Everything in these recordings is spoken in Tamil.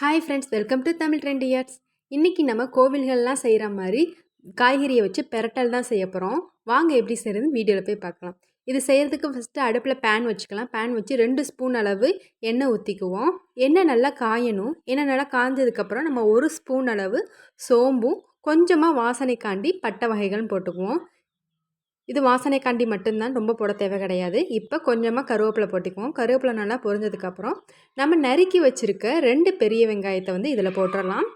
Hi friends welcome to Tamil trend years இன்றைக்கி நம்ம கோவில்கள்லாம் செய்கிற மாதிரி காய்கறியை வச்சு பெரட்டல் தான் செய்ய போகிறோம் வாங்க எப்படி செய்கிறதுன்னு வீடியோவில் போய் பார்க்கலாம். இது செய்கிறதுக்கு ஃபஸ்ட்டு அடுப்பில் பேன் வச்சுக்கலாம். பேன் வச்சு ரெண்டு ஸ்பூன் அளவு எண்ணெய் ஊற்றிக்குவோம் எண்ணெய் நல்லா காயணும். எண்ணெய் நல்லா காய்ஞ்சதுக்கப்புறம் நம்ம ஒரு ஸ்பூன் அளவு சோம்பும் கொஞ்சமாக வாசனைக்காண்டி பட்டை வகைகள்னு போட்டுக்குவோம். இது வாசனைக்காண்டி மட்டும்தான் ரொம்ப போட தேவை கிடையாது. இப்போ கொஞ்சமாக கருவேப்பிலை போட்டுக்குவோம். கருவேப்பிலை நல்லா பொரிஞ்சதுக்கப்புறம் நம்ம நறுக்கி வச்சுருக்க ரெண்டு பெரிய வெங்காயத்தை வந்து இதில் போட்டுடலாம்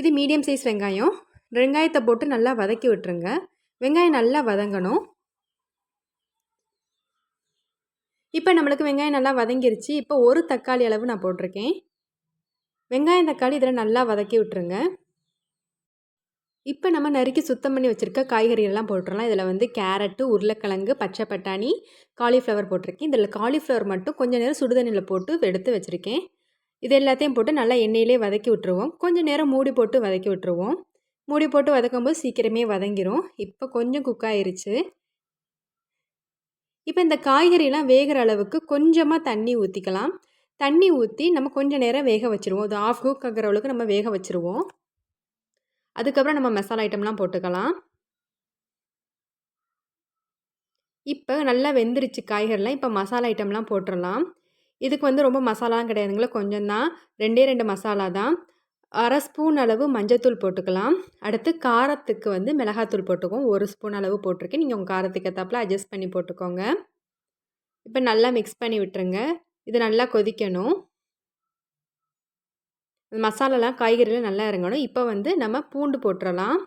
இது மீடியம் சைஸ் வெங்காயம். வெங்காயத்தை போட்டு நல்லா வதக்கி விட்டுருங்க. வெங்காயம் நல்லா வதங்கணும். இப்போ நம்மளுக்கு வெங்காயம் நல்லா வதங்கிருச்சு. இப்போ ஒரு தக்காளி அளவு நான் போட்டிருக்கேன். வெங்காயம் தக்காளி இதில் நல்லா வதக்கி விட்டுருங்க. இப்போ நம்ம நறுக்கி சுத்தம் பண்ணி வச்சுருக்க காய்கறிகள்லாம் போட்டுடலாம் இதில் வந்து கேரட்டு உருளைக்கிழங்கு பச்சை பட்டாணி காலிஃப்ளவர் போட்டிருக்கேன். இதில் காலிஃப்ளவர் மட்டும் கொஞ்சம் நேரம் சுடுதண்ணியில் போட்டு எடுத்து வச்சுருக்கேன். இது எல்லாத்தையும் போட்டு நல்லா எண்ணெயிலே வதக்கி விட்டுருவோம். கொஞ்சம் நேரம் மூடி போட்டு வதக்கி விட்டுருவோம். மூடி போட்டு வதக்கும்போது சீக்கிரமே வதங்கிரும். இப்போ கொஞ்சம் குக் ஆயிருச்சு. இப்போ இந்த காய்கறிலாம் வேகிற அளவுக்கு கொஞ்சமாக தண்ணி ஊற்றிக்கலாம் தண்ணி ஊற்றி நம்ம கொஞ்சம் நேரம் வேக வச்சுருவோம். அது ஆஃப் குக் ஆகிற அளவுக்கு நம்ம வேக வச்சுருவோம். அதுக்கப்புறம் நம்ம மசாலா ஐட்டம்லாம் போட்டுக்கலாம். இப்போ நல்லா வெந்துருச்சு காய்கறிலாம் இப்போ மசாலா ஐட்டம்லாம் போட்டுடலாம் இதுக்கு வந்து ரொம்ப மசாலாலாம் கிடையாதுங்களா கொஞ்சம் தான். ரெண்டே ரெண்டு மசாலா தான். அரை ஸ்பூன் அளவு மஞ்சத்தூள் போட்டுக்கலாம். அடுத்து காரத்துக்கு வந்து மிளகாத்தூள் போட்டுக்கோம் ஒரு ஸ்பூன் அளவு போட்டிருக்கேன். நீங்கள் உங்கள் காரத்துக்கு ஏற்றாப்புல அட்ஜஸ்ட் பண்ணி போட்டுக்கோங்க. இப்போ நல்லா மிக்ஸ் பண்ணி விட்டுருங்க. இது நல்லா கொதிக்கணும். மசாலாலாம் காய்கறிலாம் நல்லா இறங்கணும். இப்போ வந்து நம்ம பூண்டு போட்டுடலாம்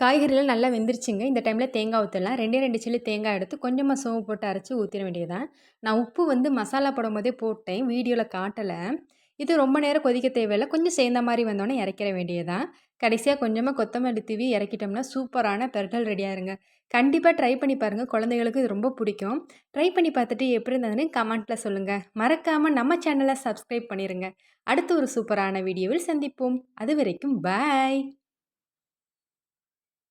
காய்கறிலாம் நல்லா வெந்துருச்சுங்க. இந்த டைமில் தேங்காய் ஊற்றலாம் ரெண்டே ரெண்டு சில்லி தேங்காய் எடுத்து கொஞ்சமாக சோம்பு போட்டு அரைச்சி ஊற்றிட வேண்டியதான் நான் உப்பு வந்து மசாலா போடும் போதே போட்டேன். வீடியோவில் காட்டலை. இது ரொம்ப நேரம் கொதிக்க தேவையில்லை. கொஞ்சம் சேர்ந்த மாதிரி வந்தோடனே இறக்கிற வேண்டியதான் கடைசியாக கொஞ்சமாக கொத்தமல்லி தூவி இறக்கிட்டோம்னா சூப்பரான பெரட்டல் ரெடியாகிருங்க கண்டிப்பாக ட்ரை பண்ணி பாருங்கள் குழந்தைகளுக்கு இது ரொம்ப பிடிக்கும். ட்ரை பண்ணி பார்த்துட்டு எப்படி இருந்ததுன்னு கமெண்ட்டில் சொல்லுங்கள் மறக்காமல் நம்ம சேனலை சப்ஸ்கிரைப் பண்ணிடுங்க அடுத்து ஒரு சூப்பரான வீடியோவில் சந்திப்போம். அது வரைக்கும் பாய்